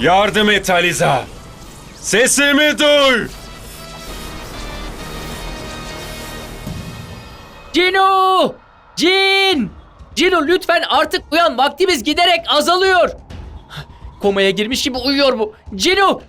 Yardım et Aliza. Sesimi duy. Cino! Cin! Cino lütfen artık uyan vaktimiz giderek azalıyor. Komaya girmiş gibi uyuyor bu. Cino!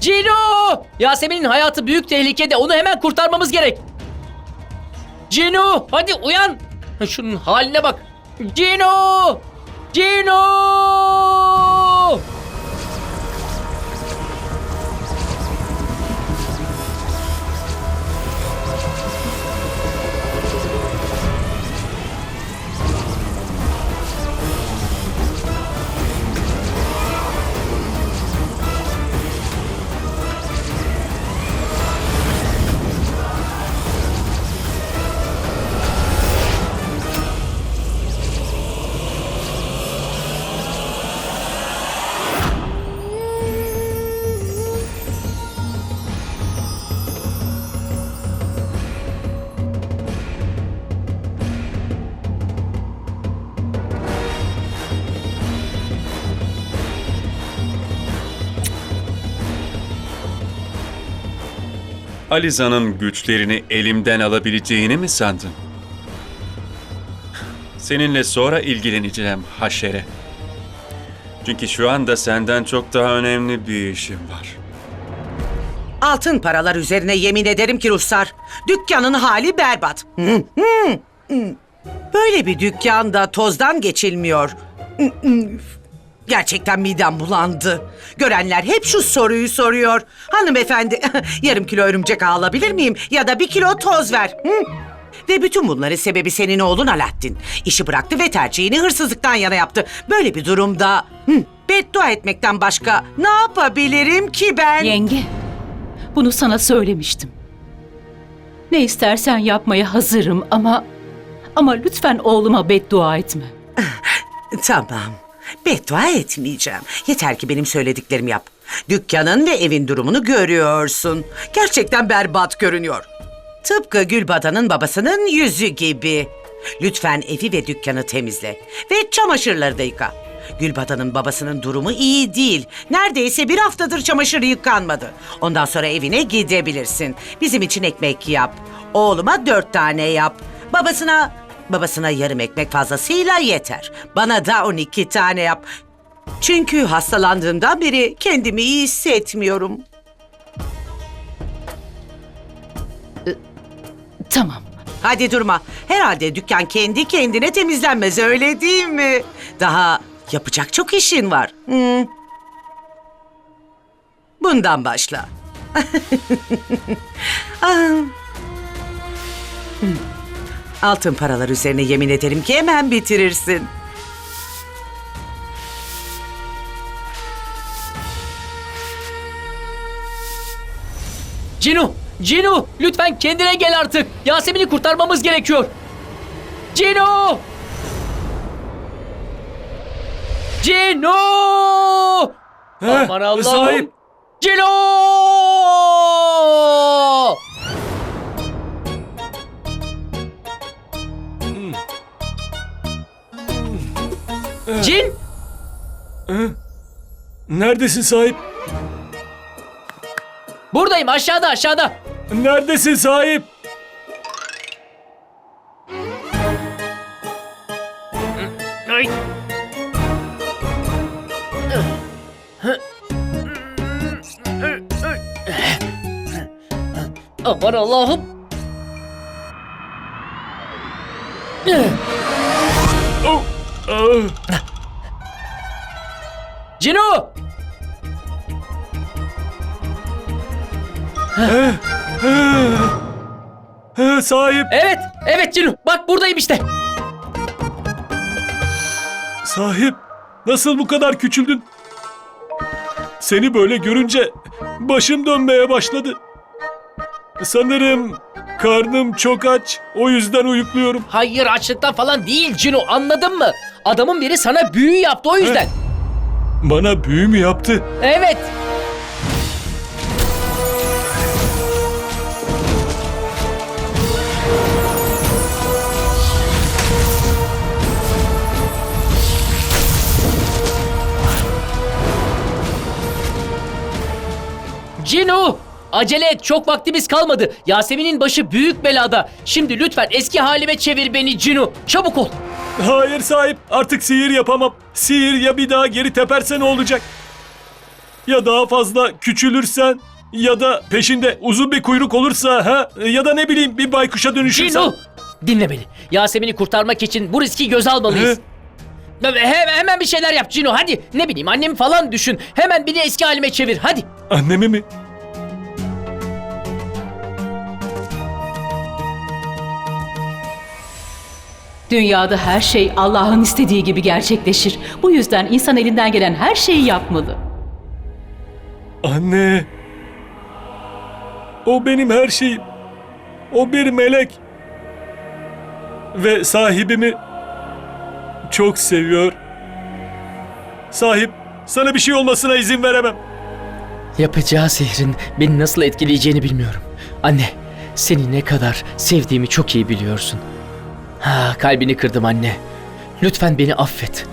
Cino! Yasemin'in hayatı büyük tehlikede onu hemen kurtarmamız gerek. Cino! Hadi uyan! Şunun haline bak. Cino! Cino! Aliza'nın güçlerini elimden alabileceğini mi sandın? Seninle sonra ilgileneceğim haşere. Çünkü şu anda senden çok daha önemli bir işim var. Altın paralar üzerine yemin ederim ki Ruslar. Dükkanın hali berbat. Böyle bir dükkanda tozdan geçilmiyor. Gerçekten midem bulandı. Görenler hep şu soruyu soruyor. Hanımefendi yarım kilo örümcek alabilir miyim? Ya da bir kilo toz ver. Hı? Ve bütün bunların sebebi senin oğlun Alaaddin. İşi bıraktı ve tercihini hırsızlıktan yana yaptı. Böyle bir durumda hı, beddua etmekten başka ne yapabilirim ki ben? Yenge, bunu sana söylemiştim. Ne istersen yapmaya hazırım ama... Ama lütfen oğluma beddua etme. Tamam. Beddua etmeyeceğim. Yeter ki benim söylediklerimi yap. Dükkanın ve evin durumunu görüyorsun. Gerçekten berbat görünüyor. Tıpkı Gülbadan'ın babasının yüzü gibi. Lütfen evi ve dükkanı temizle. Ve çamaşırları da yıka. Gülbadan'ın babasının durumu iyi değil. Neredeyse bir haftadır çamaşırı yıkanmadı. Ondan sonra evine gidebilirsin. Bizim için ekmek yap. Oğluma dört tane yap. Babasına Babasına yarım ekmek fazlasıyla yeter. Bana da 12 tane yap. Çünkü hastalandığımdan beri kendimi iyi hissetmiyorum. Tamam. Hadi durma. Herhalde dükkan kendi kendine temizlenmez öyle değil mi? Daha yapacak çok işin var. Hı. Bundan başla. Ah. Hı. Altın paralar üzerine yemin ederim ki hemen bitirirsin. Cino! Cino! Lütfen kendine gel artık. Yasemin'i kurtarmamız gerekiyor. Cino! Cino! Aman Allah'ım. sahip. Cino! Cin! Neredesin sahip? Buradayım aşağıda aşağıda. Neredesin sahip? Ay. Aman Allah'ım. Oh, ah, Cino! ah, sahip, Evet, evet Cino. Bak buradayım işte. sahip. Nasıl bu kadar küçüldün? Seni böyle görünce başım dönmeye başladı. Sanırım karnım çok aç. O yüzden uyukluyorum. Hayır açlıktan falan değil Cino anladın mı? Adamın biri sana büyü yaptı o yüzden. Bana büyü mü yaptı? Evet. Cino! Acele et çok vaktimiz kalmadı. Yasemin'in başı büyük belada. Şimdi lütfen eski halime çevir beni Cino. Çabuk ol. Hayır sahip artık sihir yapamam. Sihir ya bir daha geri teperse ne olacak? Ya daha fazla küçülürsen ya da peşinde uzun bir kuyruk olursa ha ya da ne bileyim bir baykuşa dönüşürsen. Cino! Dinle beni. Yasemin'i kurtarmak için bu riski göze almalıyız. He- hemen bir şeyler yap Cino hadi. Ne bileyim annemi falan düşün. Hemen beni eski halime çevir hadi. Annemi mi? Dünyada her şey Allah'ın istediği gibi gerçekleşir. Bu yüzden insan elinden gelen her şeyi yapmalı. Anne. O benim her şeyim. O bir melek. Ve sahibimi çok seviyor. Sahip, sana bir şey olmasına izin veremem. Yapacağı sihrin beni nasıl etkileyeceğini bilmiyorum. Anne, seni ne kadar sevdiğimi çok iyi biliyorsun. Ha, kalbini kırdım anne. Lütfen beni affet.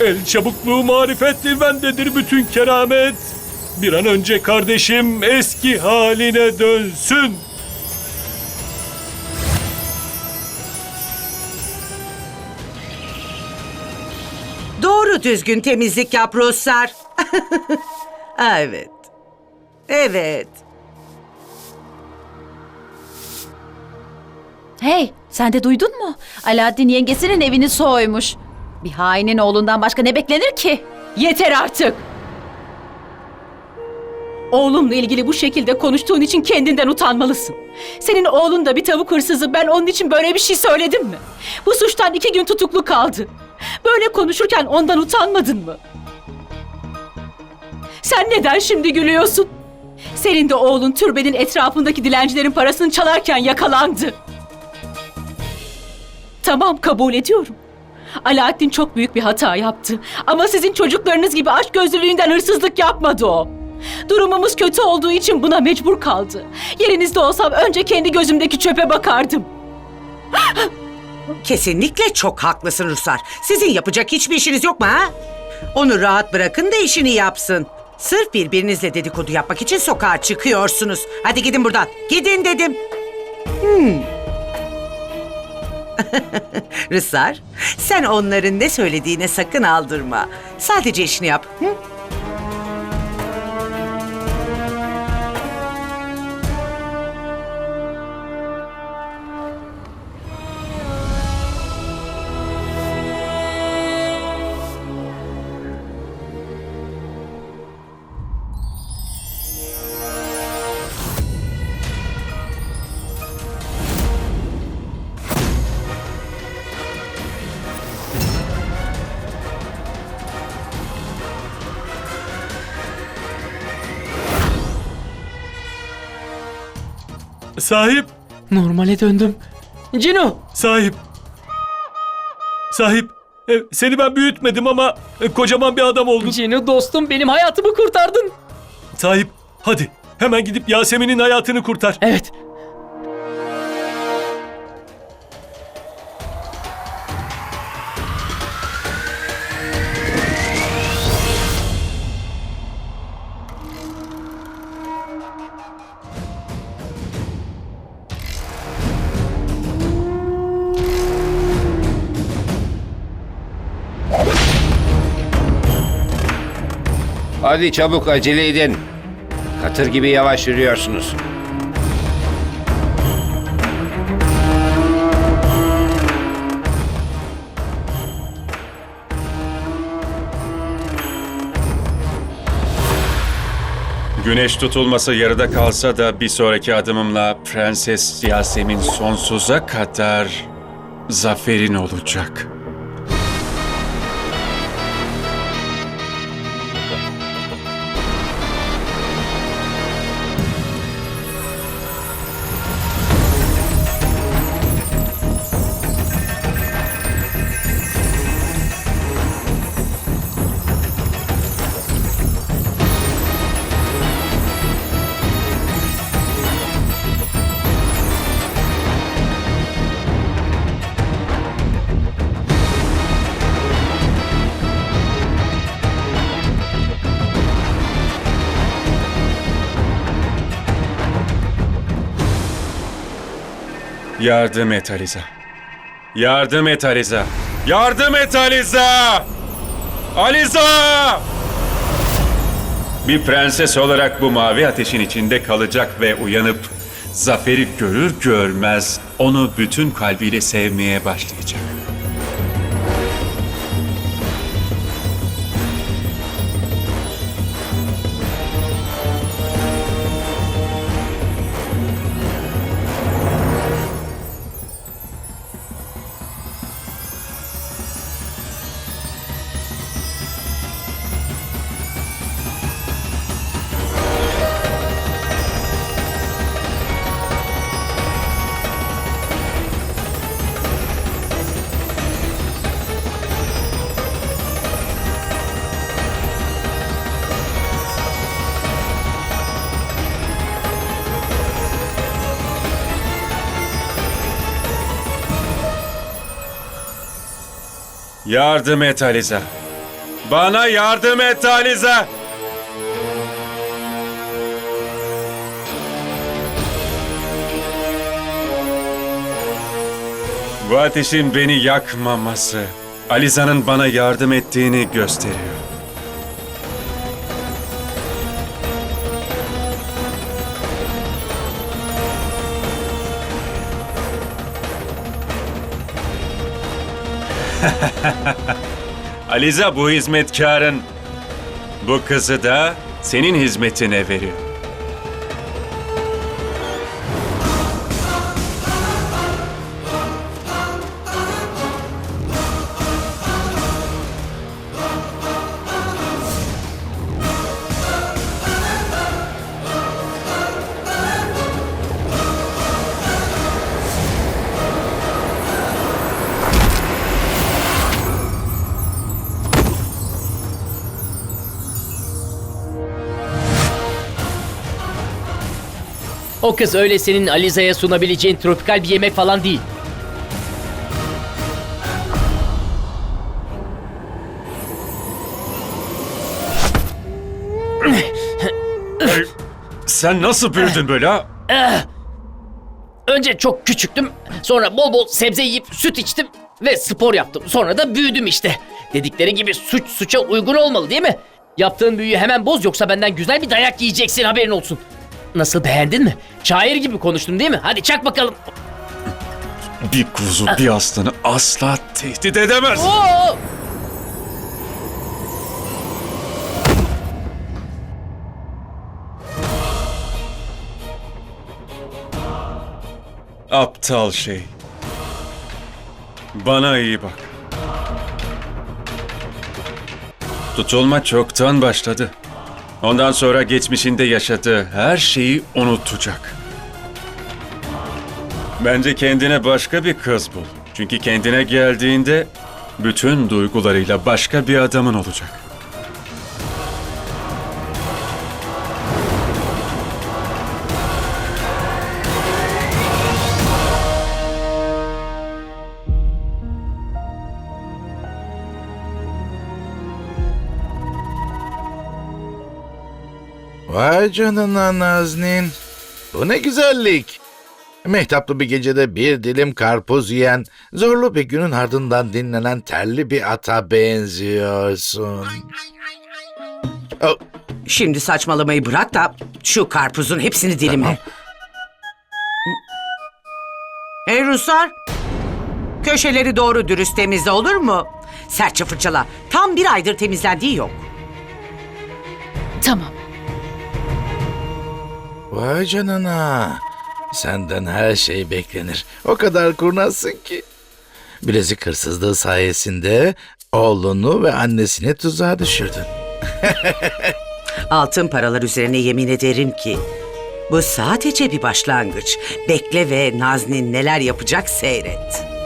El çabukluğu marifettir bendedir bütün keramet. Bir an önce kardeşim eski haline dönsün. Doğru düzgün temizlik yap Ruslar. evet. Evet. Hey, sen de duydun mu? Alaaddin yengesinin evini soymuş. Bir hainin oğlundan başka ne beklenir ki? Yeter artık! Oğlumla ilgili bu şekilde konuştuğun için kendinden utanmalısın. Senin oğlun da bir tavuk hırsızı. Ben onun için böyle bir şey söyledim mi? Bu suçtan iki gün tutuklu kaldı. Böyle konuşurken ondan utanmadın mı? Sen neden şimdi gülüyorsun? Senin de oğlun türbenin etrafındaki dilencilerin parasını çalarken yakalandı. Tamam kabul ediyorum. Alaaddin çok büyük bir hata yaptı. Ama sizin çocuklarınız gibi aşk gözlülüğünden hırsızlık yapmadı o. Durumumuz kötü olduğu için buna mecbur kaldı. Yerinizde olsam önce kendi gözümdeki çöpe bakardım. Kesinlikle çok haklısın Ruslar. Sizin yapacak hiçbir işiniz yok mu ha? Onu rahat bırakın da işini yapsın. Sırf birbirinizle dedikodu yapmak için sokağa çıkıyorsunuz. Hadi gidin buradan. Gidin dedim. Hmm. Ruslar, sen onların ne söylediğine sakın aldırma. Sadece işini yap. Hı? Sahip, Normale döndüm. Cino! sahip. Sahip, e, seni ben büyütmedim ama e, kocaman bir adam oldun. Cino dostum benim hayatımı kurtardın. Sahip, hadi hemen gidip Yasemin'in hayatını kurtar. Evet. Hadi çabuk acele edin. Katır gibi yavaş yürüyorsunuz. Güneş tutulması yarıda kalsa da bir sonraki adımımla Prenses Yasemin sonsuza kadar zaferin olacak. Yardım et Aliza. Yardım et Aliza. Yardım et Aliza! Aliza! Bir prenses olarak bu mavi ateşin içinde kalacak ve uyanıp Zafer'i görür görmez onu bütün kalbiyle sevmeye başlayacak. Yardım et Aliza. Bana yardım et Aliza. Bu ateşin beni yakmaması, Aliza'nın bana yardım ettiğini gösteriyor. Aliza bu hizmetkarın bu kızı da senin hizmetine veriyor. O kız öyle senin Aliza'ya sunabileceğin tropikal bir yemek falan değil. Sen nasıl büyüdün böyle ha? Önce çok küçüktüm, sonra bol bol sebze yiyip süt içtim ve spor yaptım. Sonra da büyüdüm işte. Dedikleri gibi suç suça uygun olmalı değil mi? Yaptığın büyüyü hemen boz yoksa benden güzel bir dayak yiyeceksin haberin olsun. Nasıl beğendin mi? Şair gibi konuştum değil mi? Hadi çak bakalım. Bir kuzu bir aslanı asla tehdit edemez. Oo! Aptal şey. Bana iyi bak. Tutulma çoktan başladı. Ondan sonra geçmişinde yaşadığı her şeyi unutacak. Bence kendine başka bir kız bul. Çünkü kendine geldiğinde bütün duygularıyla başka bir adamın olacak. Vay canına Naznin. Bu ne güzellik. Mehtaplı bir gecede bir dilim karpuz yiyen, zorlu bir günün ardından dinlenen terli bir ata benziyorsun. Oh, Şimdi saçmalamayı bırak da şu karpuzun hepsini dilimle. Hey Ruslar. Köşeleri doğru dürüst temizle olur mu? Sertçe fırçala. Tam bir aydır temizlendiği yok. Tamam. Vay canına. Senden her şey beklenir. O kadar kurnazsın ki. Bilezik hırsızlığı sayesinde oğlunu ve annesini tuzağa düşürdün. Altın paralar üzerine yemin ederim ki bu sadece bir başlangıç. Bekle ve Naznin neler yapacak seyret.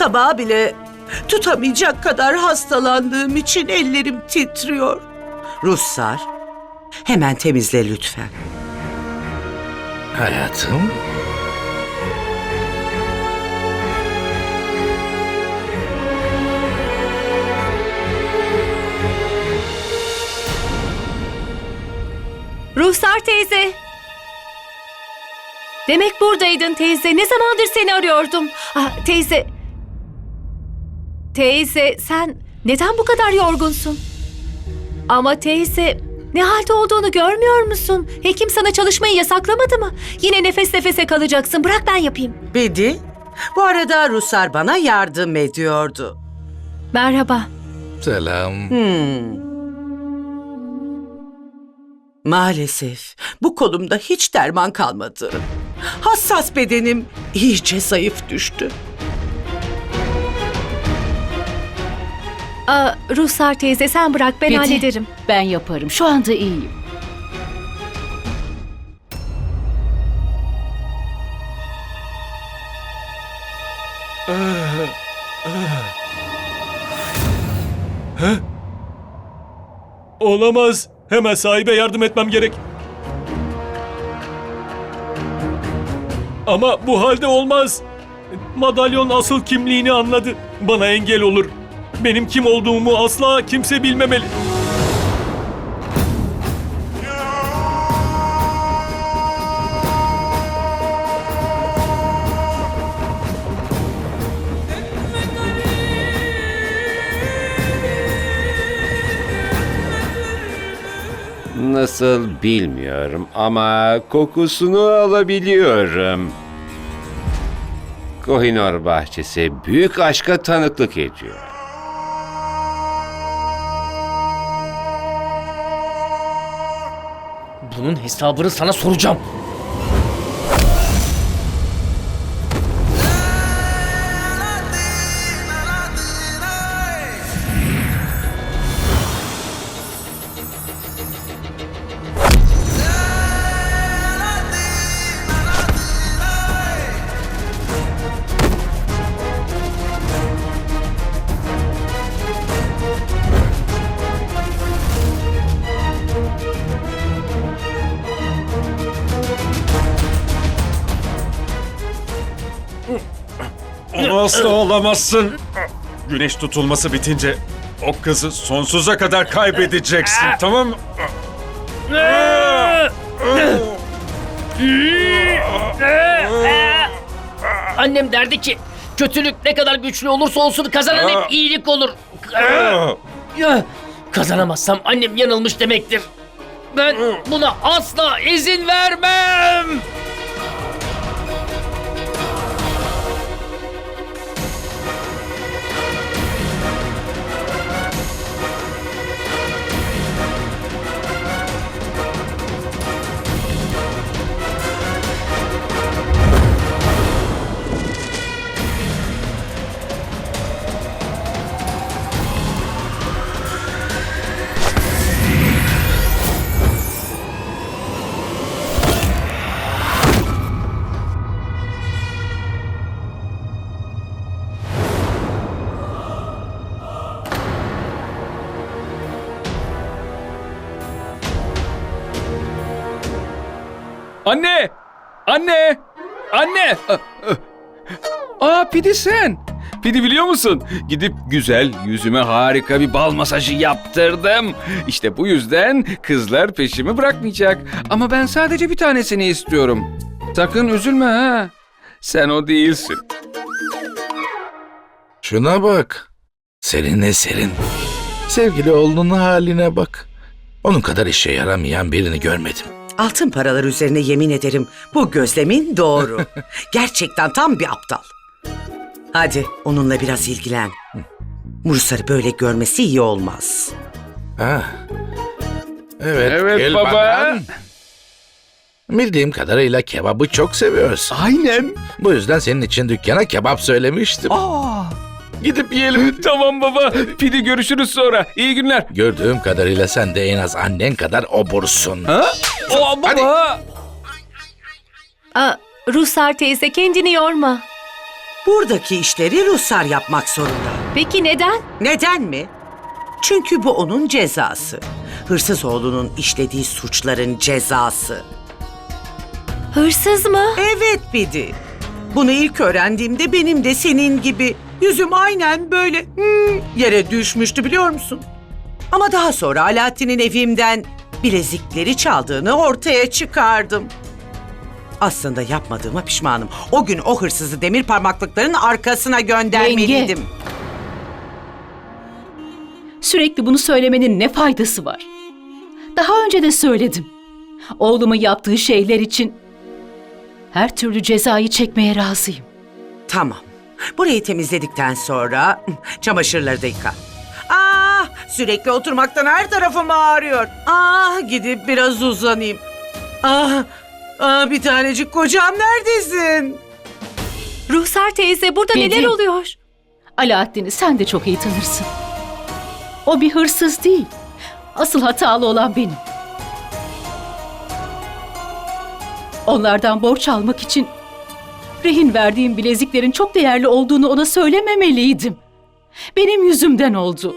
tabağı bile tutamayacak kadar hastalandığım için ellerim titriyor. Ruhsar, hemen temizle lütfen. Hayatım. Ruhsar teyze. Demek buradaydın teyze. Ne zamandır seni arıyordum. Ah, teyze, Teyze sen neden bu kadar yorgunsun? Ama teyze ne halde olduğunu görmüyor musun? Hekim sana çalışmayı yasaklamadı mı? Yine nefes nefese kalacaksın. Bırak ben yapayım. Bedi, bu arada Rusar bana yardım ediyordu. Merhaba. Selam. Hmm. Maalesef bu kolumda hiç derman kalmadı. Hassas bedenim iyice zayıf düştü. Aa, Ruhsar teyze sen bırak ben Betty, hallederim. Ben yaparım. Şu anda iyiyim. Olamaz. Hemen sahibe yardım etmem gerek. Ama bu halde olmaz. Madalyon asıl kimliğini anladı. Bana engel olur. Benim kim olduğumu asla kimse bilmemeli. Nasıl bilmiyorum ama kokusunu alabiliyorum. Kohinor bahçesi büyük aşka tanıklık ediyor. Bunun hesabını sana soracağım. Asla olamazsın. Güneş tutulması bitince o kızı sonsuza kadar kaybedeceksin tamam mı? Annem derdi ki kötülük ne kadar güçlü olursa olsun kazanan hep iyilik olur. Kazanamazsam annem yanılmış demektir. Ben buna asla izin vermem. Anne! Anne! Aa Pidi sen! Pidi biliyor musun? Gidip güzel yüzüme harika bir bal masajı yaptırdım. İşte bu yüzden kızlar peşimi bırakmayacak. Ama ben sadece bir tanesini istiyorum. Sakın üzülme ha. Sen o değilsin. Şuna bak. Serin ne serin. Sevgili oğlunun haline bak. Onun kadar işe yaramayan birini görmedim. Altın paralar üzerine yemin ederim bu gözlemin doğru. Gerçekten tam bir aptal. Hadi onunla biraz ilgilen. Rusar'ı böyle görmesi iyi olmaz. Ha. Evet, Evet gel baba. bakalım. Bildiğim kadarıyla kebabı çok seviyorsun. Aynen. Bu yüzden senin için dükkana kebap söylemiştim. Aa. Gidip yiyelim. Tamam baba. Pidi görüşürüz sonra. İyi günler. Gördüğüm kadarıyla sen de en az annen kadar obursun. Ha? Aa, baba. Aa, Ruhsar teyze kendini yorma. Buradaki işleri Rusar yapmak zorunda. Peki neden? Neden mi? Çünkü bu onun cezası. Hırsız oğlunun işlediği suçların cezası. Hırsız mı? Evet Bidi. Bunu ilk öğrendiğimde benim de senin gibi yüzüm aynen böyle hmm, yere düşmüştü biliyor musun? Ama daha sonra Alaaddin'in evimden bilezikleri çaldığını ortaya çıkardım. Aslında yapmadığıma pişmanım. O gün o hırsızı demir parmaklıkların arkasına göndermeliydim. Sürekli bunu söylemenin ne faydası var? Daha önce de söyledim. Oğlumun yaptığı şeyler için her türlü cezayı çekmeye razıyım. Tamam. Burayı temizledikten sonra çamaşırları da yıka. Ah sürekli oturmaktan her tarafım ağrıyor. Ah gidip biraz uzanayım. Ah, ah bir tanecik kocam neredesin? Ruhsar teyze burada Bedi. neler oluyor? Alaaddin'i sen de çok iyi tanırsın. O bir hırsız değil. Asıl hatalı olan benim. Onlardan borç almak için rehin verdiğim bileziklerin çok değerli olduğunu ona söylememeliydim. Benim yüzümden oldu.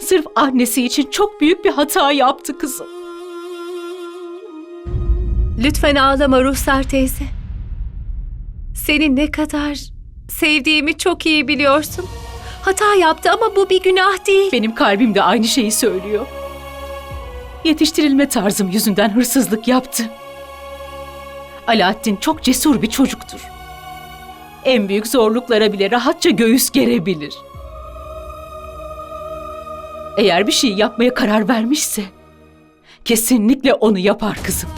Sırf annesi için çok büyük bir hata yaptı kızım. Lütfen ağlama Ruhsar teyze. Seni ne kadar sevdiğimi çok iyi biliyorsun. Hata yaptı ama bu bir günah değil. Benim kalbim de aynı şeyi söylüyor. Yetiştirilme tarzım yüzünden hırsızlık yaptı. Alaaddin çok cesur bir çocuktur. En büyük zorluklara bile rahatça göğüs gerebilir. Eğer bir şey yapmaya karar vermişse kesinlikle onu yapar kızım.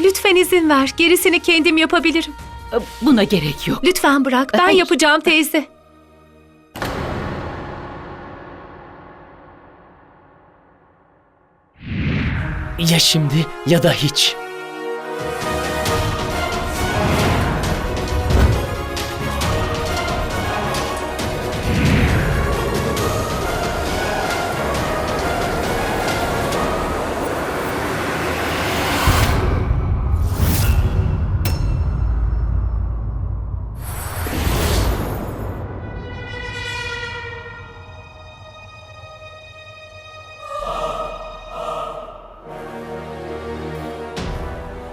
Lütfen izin ver. Gerisini kendim yapabilirim. Buna gerek yok. Lütfen bırak. Ben Hayır. yapacağım teyze. Ya şimdi ya da hiç.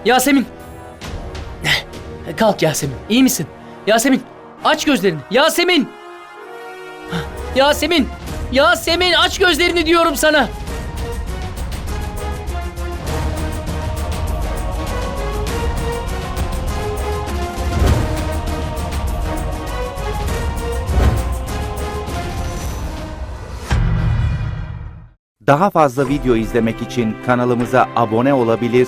Yasemin. Kalk Yasemin. İyi misin? Yasemin. Aç gözlerini. Yasemin. Yasemin. Yasemin aç gözlerini diyorum sana. Daha fazla video izlemek için kanalımıza abone olabilir,